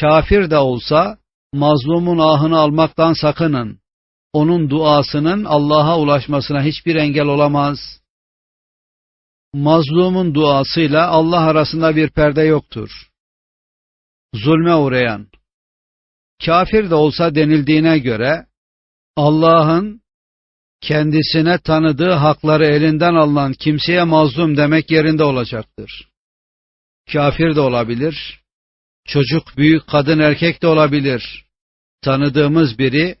Kafir de olsa mazlumun ahını almaktan sakının. Onun duasının Allah'a ulaşmasına hiçbir engel olamaz. Mazlumun duasıyla Allah arasında bir perde yoktur. Zulme uğrayan, kafir de olsa denildiğine göre Allah'ın kendisine tanıdığı hakları elinden alınan kimseye mazlum demek yerinde olacaktır. Kafir de olabilir, çocuk, büyük, kadın, erkek de olabilir. Tanıdığımız biri,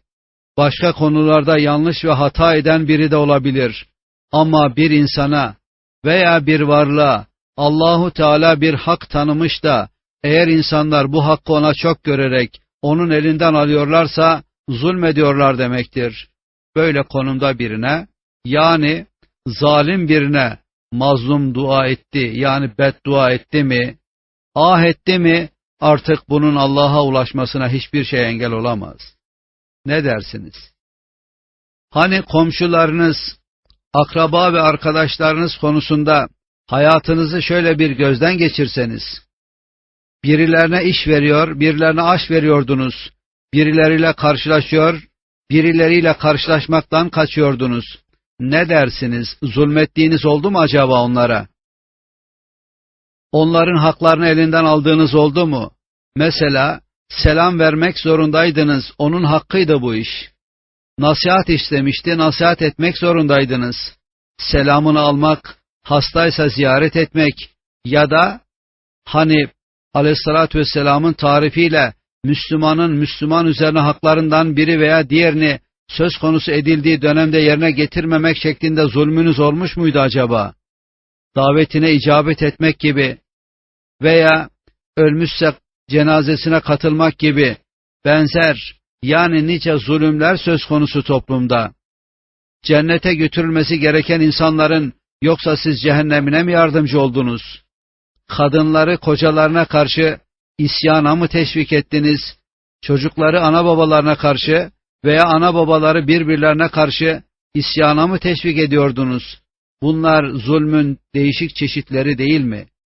başka konularda yanlış ve hata eden biri de olabilir. Ama bir insana veya bir varlığa Allahu Teala bir hak tanımış da eğer insanlar bu hakkı ona çok görerek onun elinden alıyorlarsa zulmediyorlar demektir. Böyle konumda birine yani zalim birine mazlum dua etti yani beddua etti mi, ah etti mi artık bunun Allah'a ulaşmasına hiçbir şey engel olamaz. Ne dersiniz? Hani komşularınız, akraba ve arkadaşlarınız konusunda hayatınızı şöyle bir gözden geçirseniz, birilerine iş veriyor, birilerine aş veriyordunuz, birileriyle karşılaşıyor, birileriyle karşılaşmaktan kaçıyordunuz. Ne dersiniz? Zulmettiğiniz oldu mu acaba onlara? Onların haklarını elinden aldığınız oldu mu? Mesela selam vermek zorundaydınız. Onun hakkıydı bu iş. Nasihat istemişti, nasihat etmek zorundaydınız. Selamını almak, hastaysa ziyaret etmek ya da hani aleyhissalatü vesselamın tarifiyle Müslümanın Müslüman üzerine haklarından biri veya diğerini söz konusu edildiği dönemde yerine getirmemek şeklinde zulmünüz olmuş muydu acaba? Davetine icabet etmek gibi veya ölmüşse cenazesine katılmak gibi benzer yani nice zulümler söz konusu toplumda. Cennete götürülmesi gereken insanların yoksa siz cehennemine mi yardımcı oldunuz? Kadınları kocalarına karşı isyana mı teşvik ettiniz? Çocukları ana babalarına karşı veya ana babaları birbirlerine karşı isyana mı teşvik ediyordunuz? Bunlar zulmün değişik çeşitleri değil mi?